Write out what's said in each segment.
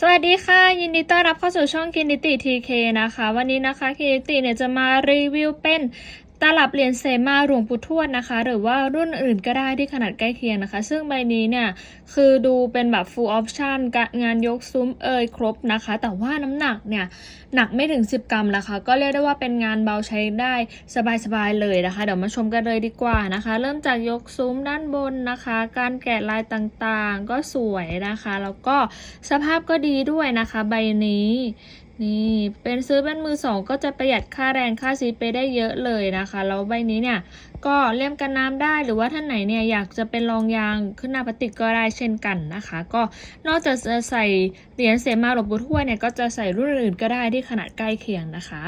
สวัสดีค่ะ ยินดีต้อนรับเข้าสู่ช่องกินดิติทีเคนะคะ วันนี้นะคะกินดิติเนี่ยจะมารีวิวเป็น ตลับเหรียญเซมาหลวงปู่ทวดนะคะ หรือว่ารุ่นอื่นก็ได้ที่ขนาดใกล้เคียงนะคะ ซึ่งใบนี้เนี่ยคือดูเป็นแบบ full option งานยกซุ้มเอยครบนะคะ แต่ว่าน้ำหนักเนี่ยหนักไม่ถึง 10 กรัมนะคะ ก็เรียกได้ว่าเป็นงานเบาใช้ได้สบายๆเลยนะคะ เดี๋ยวมาชมกันเลยดีกว่านะคะ เริ่มจากยกซุ้มด้านบนนะคะ การแกะลายต่างๆ ก็สวยนะคะ แล้วก็สภาพก็ดีด้วยนะคะ ใบนี้ นี่เป็นซื้อเป็นมือสองก็จะประหยัดค่าแรงค่าซีไปได้เยอะเลยนะคะ แล้วใบนี้เนี่ยก็เลี่ยมกันน้ำได้หรือว่าท่านไหนเนี่ยอยากจะเป็นรองยางขึ้นหน้าพลาสติกก็ได้เช่นกันนะคะ ก็นอกจากจะใส่เหรียญเสมาหลวงปู่วดเนี่ยก็จะใส่รุ่นอื่นก็ได้ที่ขนาดใกล้เคียงนะคะ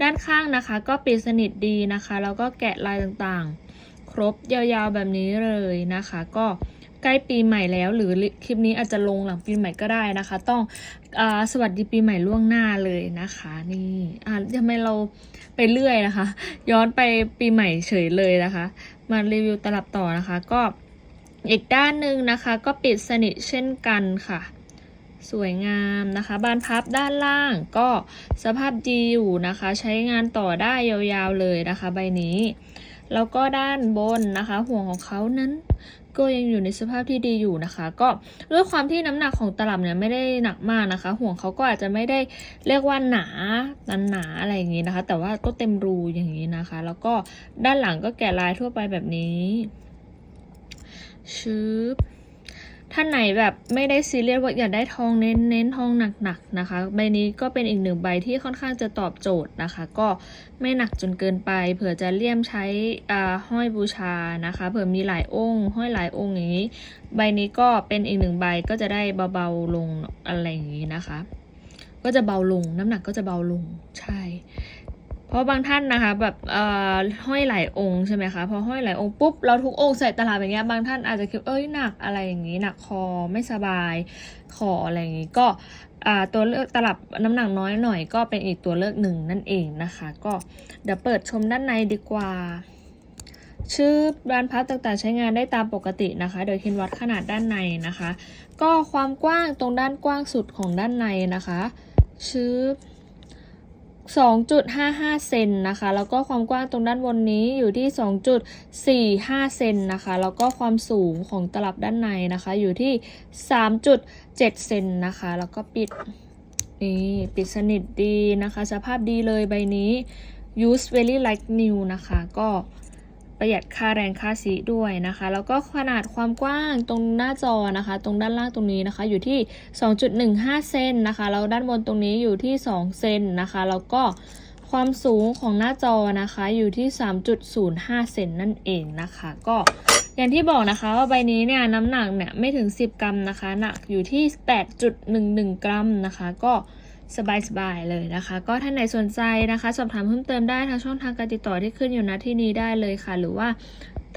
ด้านข้างนะคะก็ปิดสนิทดีนะคะ แล้วก็แกะลายต่างๆ ครบยาวๆแบบนี้เลยนะคะ ก็ ใกล้ปีใหม่แล้ว หรือคลิปนี้อาจจะลงหลังปีใหม่ก็ได้นะคะ ต้องอสวัสดีปีใหม่ล่วงหน้าเลยนะคะ นี่อ่าทำไมเราไปเรื่อยนะคะ ย้อนไปปีใหม่เฉยเลยนะคะ มารีวิวตลับต่อนะคะ ก็อีกด้านหนึ่งนะคะ ก็ปิดสนิทเช่นกันค่ะ สวยงามนะคะ บานพับด้านล่างก็สภาพดีอยู่นะคะ ใช้งานต่อได้ยาวๆเลยนะคะ ใบนี้แล้วก็ด้านบนนะคะ ห่วงของเขานั้น ก็ยังอยู่ในสภาพที่ดีอยู่นะคะ ก็ด้วยความที่น้ำหนักของตลับเนี่ยไม่ได้หนักมากนะคะ ห่วงเขาก็อาจจะไม่ได้เรียกว่าหนานันหนาอะไรอย่างนี้นะคะ แต่ว่าก็เต็มรูอย่างนี้นะคะ แล้วก็ด้านหลังก็แกะลายทั่วไปแบบนี้ชึบ ท่านไหนแบบไม่ได้ซีเรียสว่าอยากได้ทองเน้นเน้นทองหนักๆนะคะ ใบนี้ก็เป็นอีกหนึ่งใบที่ค่อนข้างจะตอบโจทย์นะคะ ก็ไม่หนักจนเกินไป เผื่อจะเลี่ยมใช้อ่าห้อยบูชานะคะ เผื่อมีหลายองค์ ห้อยหลายองค์อย่างนี้ ใบนี้ก็เป็นอีกหนึ่งใบก็จะได้เบาๆลงอะไรอย่างนี้นะคะ ก็จะเบาลงน้ำหนักก็จะเบาลงใช่ ราะบางท่านนะคะแบบเอ่อห้อยหลายองค์ใช่ไหมคะพอห้อยหลายองค์ปุ๊บเราทุกองค์ใส่ตลับอย่างเงี้ยบางท่านอาจจะคิดเอ้ยหนักอะไรอย่างนี้หนักคอไม่สบายคออะไรอย่างนี้ก็อ่าตัวเลือกตลับน้ำหนักน้อยหน่อยก็เป็นอีกตัวเลือกหนึ่งนั่นเองนะคะ ก็เดี๋ยวเปิดชมด้านในดีกว่า ชื่อบานพับต่างๆ ใช้งานได้ตามปกตินะคะ โดยคินวัดขนาดด้านในนะคะ ก็ความกว้างตรงด้านกว้างสุดของด้านในนะคะชื่อ 2.55 เซนนะคะ แล้วก็ความกว้างตรงด้านบนนี้อยู่ที่ 2.45 เซนนะคะ แล้วก็ความสูงของตลับด้านในนะคะ อยู่ที่ 3.7 เซนนะคะ แล้วก็ปิดนี่ปิดสนิทดีนะคะ สภาพดีเลยใบนี้ use very like new นะคะ ก็ ประหยัดค่าแรงค่าสีด้วยนะคะ แล้วก็ขนาดความกว้างตรงหน้าจอนะคะ ตรงด้านล่างตรงนี้นะคะ อยู่ที่ 2.15 เซนนะคะแล้วด้านบนตรงนี้อยู่ที่ 2 เซนนะคะ แล้วก็ความสูงของหน้าจอนะคะอยู่ที่ 3.05 เซนนั่นเองนะคะ ก็อย่างที่บอกนะคะว่าใบนี้เนี่ยน้ำหนักเนี่ยไม่ถึง 10 กรัมนะคะ หนักอยู่ที่ 8.11 กรัมนะคะ ก็ สบายๆเลยนะคะ ก็ท่านไหนสนใจนะคะ สอบถามเพิ่มเติมได้ทางช่องทางการติดต่อที่ขึ้นอยู่ณที่นี้ได้เลยค่ะ หรือว่า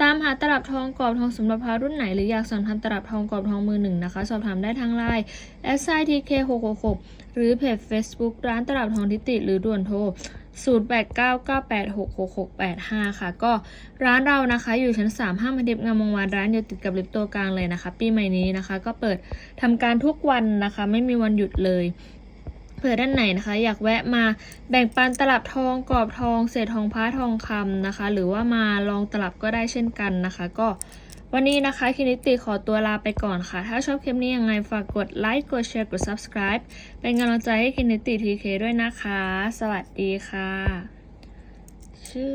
ตามหาตลับทองกรอบทองสำหรับพระรุ่นไหนหรืออยากสอบถามตลับทองกรอบทองมือหนึ่งนะคะ สอบถามได้ทางไลน์ s i t k 6 6 6หรือเพจ Facebook ร้านตลับทองทิติ หรือด่วนโทร 0899866685 ค่ะ ก็ร้านเรานะคะ อยู่ชั้น 3 ห้างพันทิพย์งามวงวานร้านอยู่ติดกับลิฟต์ตัวกลางเลยนะคะ ปีใหม่นี้นะคะ ก็เปิดทำการทุกวันนะคะ ไม่มีวันหยุดเลย เผื่อด้านไหนนะคะ อยากแวะมาแบ่งปันตลับทองกรอบทองเศษทองพ้าทองคำนะคะ หรือว่ามาลองตลับก็ได้เช่นกันนะคะ ก็วันนี้นะคะคินิติขอตัวลาไปก่อนค่ะ ถ้าชอบคลิปนี้ยังไงฝากกดไลค์กดแชร์กด subscribe เป็นกำลังใจให้คินิติทีเคด้วยนะคะ สวัสดีค่ะชื่อ